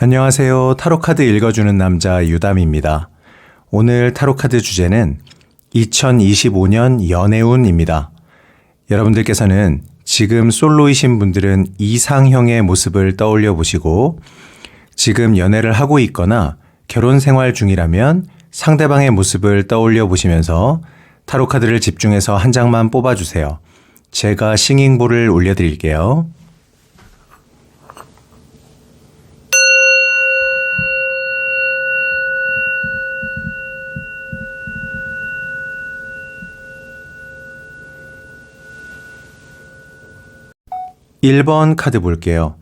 안녕하세요. 타로카드 읽어주는 남자 유담입니다. 오늘 타로카드 주제는 2025년 연애운입니다. 여러분들께서는 지금 솔로이신 분들은 이상형의 모습을 떠올려 보시고 지금 연애를 하고 있거나 결혼 생활 중이라면 상대방의 모습을 떠올려 보시면서 타로카드를 집중해서 한 장만 뽑아주세요. 제가 싱잉볼을 올려드릴게요. 1번 카드 볼게요.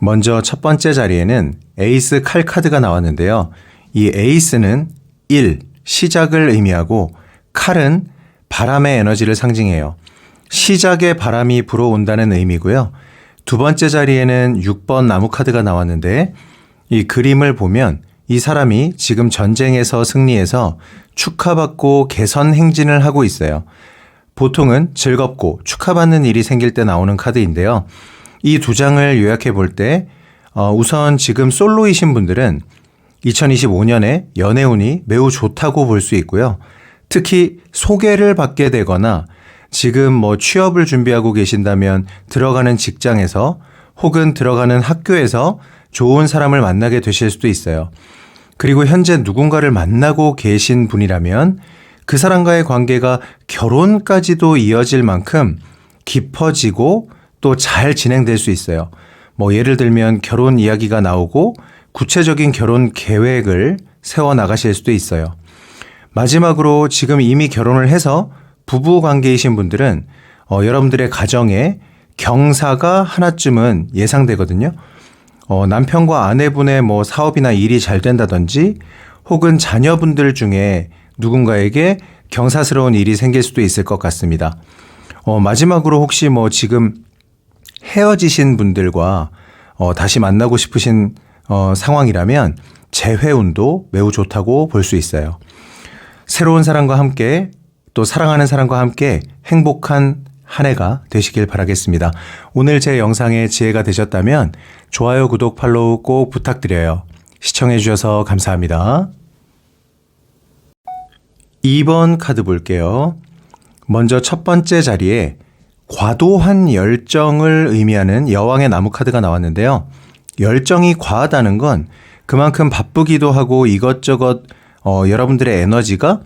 먼저 첫 번째 자리에는 에이스 칼 카드가 나왔는데요. 이 에이스는 1, 시작을 의미하고 칼은 바람의 에너지를 상징해요. 시작의 바람이 불어온다는 의미고요. 두 번째 자리에는 6번 나무 카드가 나왔는데 이 그림을 보면 이 사람이 지금 전쟁에서 승리해서 축하받고 개선 행진을 하고 있어요. 보통은 즐겁고 축하받는 일이 생길 때 나오는 카드인데요. 이 두 장을 요약해 볼 때, 어, 우선 지금 솔로이신 분들은 2025년에 연애운이 매우 좋다고 볼 수 있고요. 특히 소개를 받게 되거나 지금 뭐 취업을 준비하고 계신다면 들어가는 직장에서 혹은 들어가는 학교에서 좋은 사람을 만나게 되실 수도 있어요. 그리고 현재 누군가를 만나고 계신 분이라면 그 사람과의 관계가 결혼까지도 이어질 만큼 깊어지고 또 잘 진행될 수 있어요. 뭐 예를 들면 결혼 이야기가 나오고 구체적인 결혼 계획을 세워 나가실 수도 있어요. 마지막으로 지금 이미 결혼을 해서 부부 관계이신 분들은 어, 여러분들의 가정에 경사가 하나쯤은 예상되거든요. 어, 남편과 아내분의 뭐 사업이나 일이 잘 된다든지 혹은 자녀분들 중에 누군가에게 경사스러운 일이 생길 수도 있을 것 같습니다. 어, 마지막으로 혹시 뭐 지금 헤어지신 분들과 어, 다시 만나고 싶으신 어, 상황이라면 재회운도 매우 좋다고 볼 수 있어요. 새로운 사람과 함께 또 사랑하는 사람과 함께 행복한 한 해가 되시길 바라겠습니다. 오늘 제 영상에 지혜가 되셨다면 좋아요, 구독, 팔로우 꼭 부탁드려요. 시청해 주셔서 감사합니다. 2번 카드 볼게요. 먼저 첫 번째 자리에 과도한 열정을 의미하는 여왕의 나무 카드가 나왔는데요. 열정이 과하다는 건 그만큼 바쁘기도 하고 이것저것 어, 여러분들의 에너지가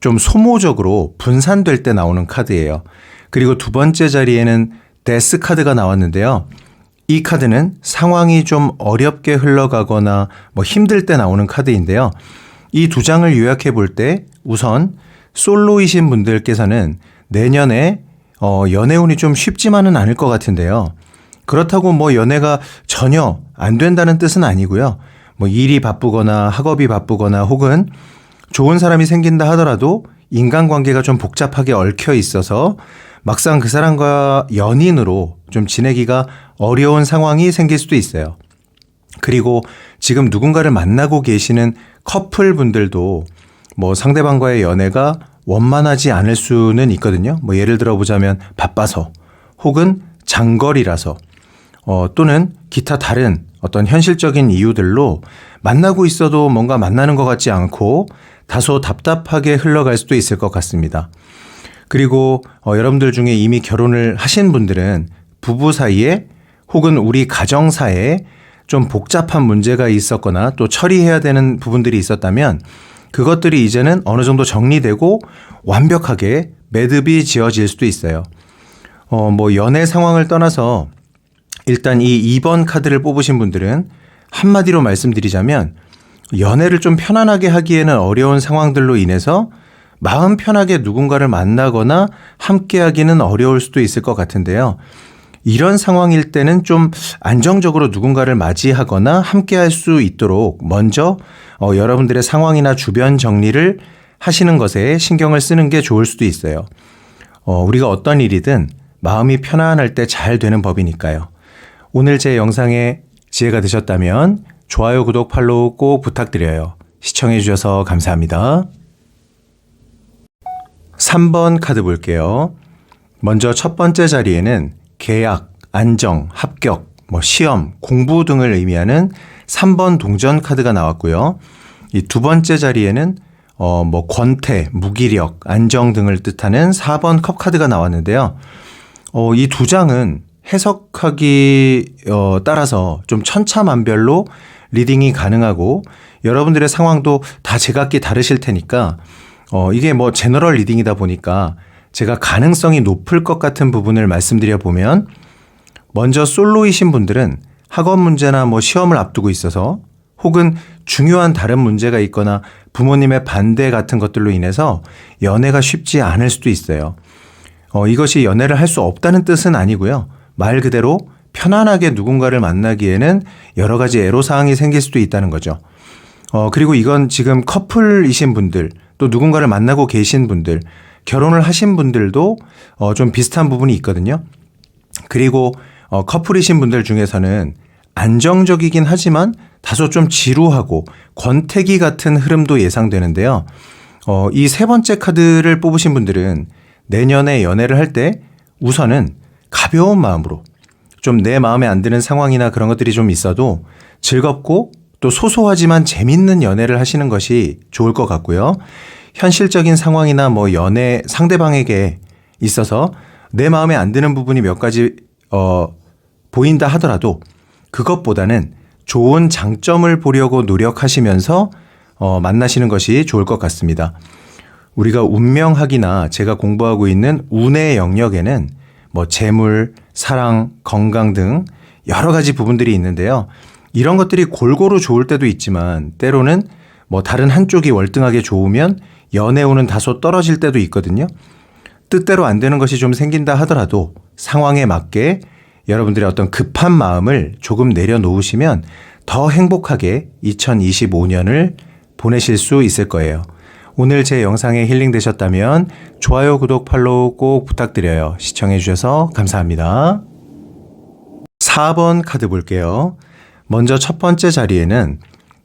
좀 소모적으로 분산될 때 나오는 카드예요. 그리고 두 번째 자리에는 데스 카드가 나왔는데요. 이 카드는 상황이 좀 어렵게 흘러가거나 뭐 힘들 때 나오는 카드인데요. 이 두 장을 요약해 볼 때 우선 솔로이신 분들께서는 내년에 어, 연애운이 좀 쉽지만은 않을 것 같은데요. 그렇다고 뭐 연애가 전혀 안 된다는 뜻은 아니고요. 뭐 일이 바쁘거나 학업이 바쁘거나 혹은 좋은 사람이 생긴다 하더라도 인간관계가 좀 복잡하게 얽혀 있어서 막상 그 사람과 연인으로 좀 지내기가 어려운 상황이 생길 수도 있어요. 그리고 지금 누군가를 만나고 계시는 커플 분들도 뭐 상대방과의 연애가 원만하지 않을 수는 있거든요. 뭐 예를 들어 보자면 바빠서 혹은 장거리라서 어 또는 기타 다른 어떤 현실적인 이유들로 만나고 있어도 뭔가 만나는 것 같지 않고 다소 답답하게 흘러갈 수도 있을 것 같습니다. 그리고 어, 여러분들 중에 이미 결혼을 하신 분들은 부부 사이에 혹은 우리 가정 사이에 좀 복잡한 문제가 있었거나 또 처리해야 되는 부분들이 있었다면 그것들이 이제는 어느 정도 정리되고 완벽하게 매듭이 지어질 수도 있어요. 어, 뭐 연애 상황을 떠나서 일단 이 2번 카드를 뽑으신 분들은 한마디로 말씀드리자면 연애를 좀 편안하게 하기에는 어려운 상황들로 인해서 마음 편하게 누군가를 만나거나 함께 하기는 어려울 수도 있을 것 같은데요. 이런 상황일 때는 좀 안정적으로 누군가를 맞이하거나 함께 할 수 있도록 먼저 어, 여러분들의 상황이나 주변 정리를 하시는 것에 신경을 쓰는 게 좋을 수도 있어요. 어, 우리가 어떤 일이든 마음이 편안할 때 잘 되는 법이니까요. 오늘 제 영상에 지혜가 되셨다면 좋아요, 구독, 팔로우 꼭 부탁드려요. 시청해 주셔서 감사합니다. 3번 카드 볼게요. 먼저 첫 번째 자리에는 계약, 안정, 합격, 뭐 시험, 공부 등을 의미하는 3번 동전 카드가 나왔고요. 이 두 번째 자리에는 어, 뭐 권태, 무기력, 안정 등을 뜻하는 4번 컵 카드가 나왔는데요. 어, 이 두 장은 해석하기 어, 따라서 좀 천차만별로 리딩이 가능하고 여러분들의 상황도 다 제각기 다르실 테니까 어, 이게 뭐 제너럴 리딩이다 보니까 제가 가능성이 높을 것 같은 부분을 말씀드려 보면 먼저 솔로이신 분들은 학원 문제나 뭐 시험을 앞두고 있어서 혹은 중요한 다른 문제가 있거나 부모님의 반대 같은 것들로 인해서 연애가 쉽지 않을 수도 있어요. 어, 이것이 연애를 할 수 없다는 뜻은 아니고요. 말 그대로 편안하게 누군가를 만나기에는 여러 가지 애로사항이 생길 수도 있다는 거죠. 어, 그리고 이건 지금 커플이신 분들, 또 누군가를 만나고 계신 분들, 결혼을 하신 분들도 어, 좀 비슷한 부분이 있거든요. 그리고 어, 커플이신 분들 중에서는 안정적이긴 하지만 다소 좀 지루하고 권태기 같은 흐름도 예상되는데요. 어, 이 세 번째 카드를 뽑으신 분들은 내년에 연애를 할 때 우선은 가벼운 마음으로 좀 내 마음에 안 드는 상황이나 그런 것들이 좀 있어도 즐겁고 또 소소하지만 재밌는 연애를 하시는 것이 좋을 것 같고요. 현실적인 상황이나 뭐 연애 상대방에게 있어서 내 마음에 안 드는 부분이 몇 가지 어 보인다 하더라도 그것보다는 좋은 장점을 보려고 노력하시면서 어 만나시는 것이 좋을 것 같습니다. 우리가 운명학이나 제가 공부하고 있는 운의 영역에는 뭐 재물, 사랑, 건강 등 여러 가지 부분들이 있는데요. 이런 것들이 골고루 좋을 때도 있지만 때로는 뭐 다른 한쪽이 월등하게 좋으면 연애 운은 다소 떨어질 때도 있거든요. 뜻대로 안 되는 것이 좀 생긴다 하더라도 상황에 맞게 여러분들의 어떤 급한 마음을 조금 내려놓으시면 더 행복하게 2025년을 보내실 수 있을 거예요. 오늘 제 영상에 힐링 되셨다면 좋아요, 구독, 팔로우 꼭 부탁드려요. 시청해 주셔서 감사합니다. 4번 카드 볼게요. 먼저 첫 번째 자리에는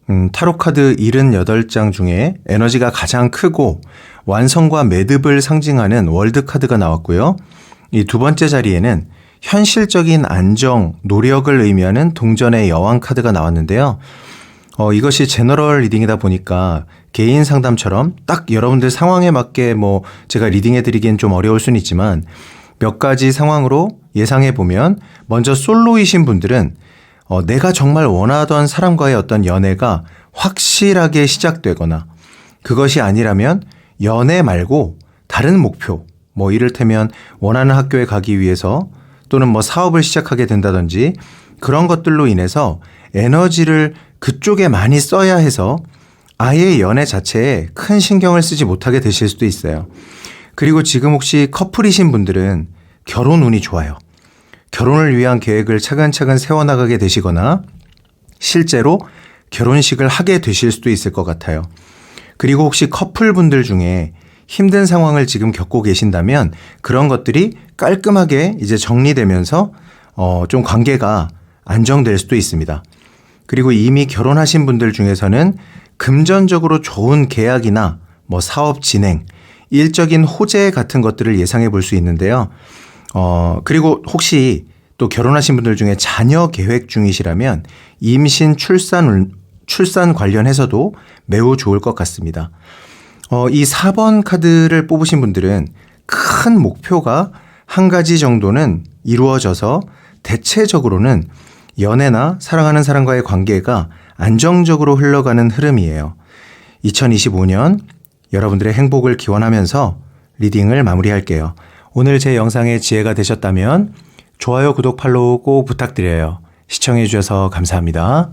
음, 타로 카드 78장 중에 에너지가 가장 크고 완성과 매듭을 상징하는 월드 카드가 나왔고요. 이 두 번째 자리에는 현실적인 안정, 노력을 의미하는 동전의 여왕 카드가 나왔는데요. 어, 이것이 제너럴 리딩이다 보니까 개인 상담처럼 딱 여러분들 상황에 맞게 뭐 제가 리딩해 드리기엔 좀 어려울 수는 있지만 몇 가지 상황으로 예상해 보면 먼저 솔로이신 분들은 어, 내가 정말 원하던 사람과의 어떤 연애가 확실하게 시작되거나 그것이 아니라면 연애 말고 다른 목표, 뭐 이를테면 원하는 학교에 가기 위해서 또는 뭐 사업을 시작하게 된다든지 그런 것들로 인해서 에너지를 그쪽에 많이 써야 해서 아예 연애 자체에 큰 신경을 쓰지 못하게 되실 수도 있어요. 그리고 지금 혹시 커플이신 분들은 결혼 운이 좋아요. 결혼을 위한 계획을 차근차근 세워나가게 되시거나 실제로 결혼식을 하게 되실 수도 있을 것 같아요. 그리고 혹시 커플분들 중에 힘든 상황을 지금 겪고 계신다면 그런 것들이 깔끔하게 이제 정리되면서 어, 좀 관계가 안정될 수도 있습니다. 그리고 이미 결혼하신 분들 중에서는 금전적으로 좋은 계약이나 뭐 사업 진행, 일적인 호재 같은 것들을 예상해 볼 수 있는데요. 어, 그리고 혹시 또 결혼하신 분들 중에 자녀 계획 중이시라면 임신 출산, 출산 관련해서도 매우 좋을 것 같습니다. 어, 이 4번 카드를 뽑으신 분들은 큰 목표가 한 가지 정도는 이루어져서 대체적으로는 연애나 사랑하는 사람과의 관계가 안정적으로 흘러가는 흐름이에요. 2025년 여러분들의 행복을 기원하면서 리딩을 마무리할게요. 오늘 제 영상의 지혜가 되셨다면 좋아요, 구독, 팔로우 꼭 부탁드려요. 시청해주셔서 감사합니다.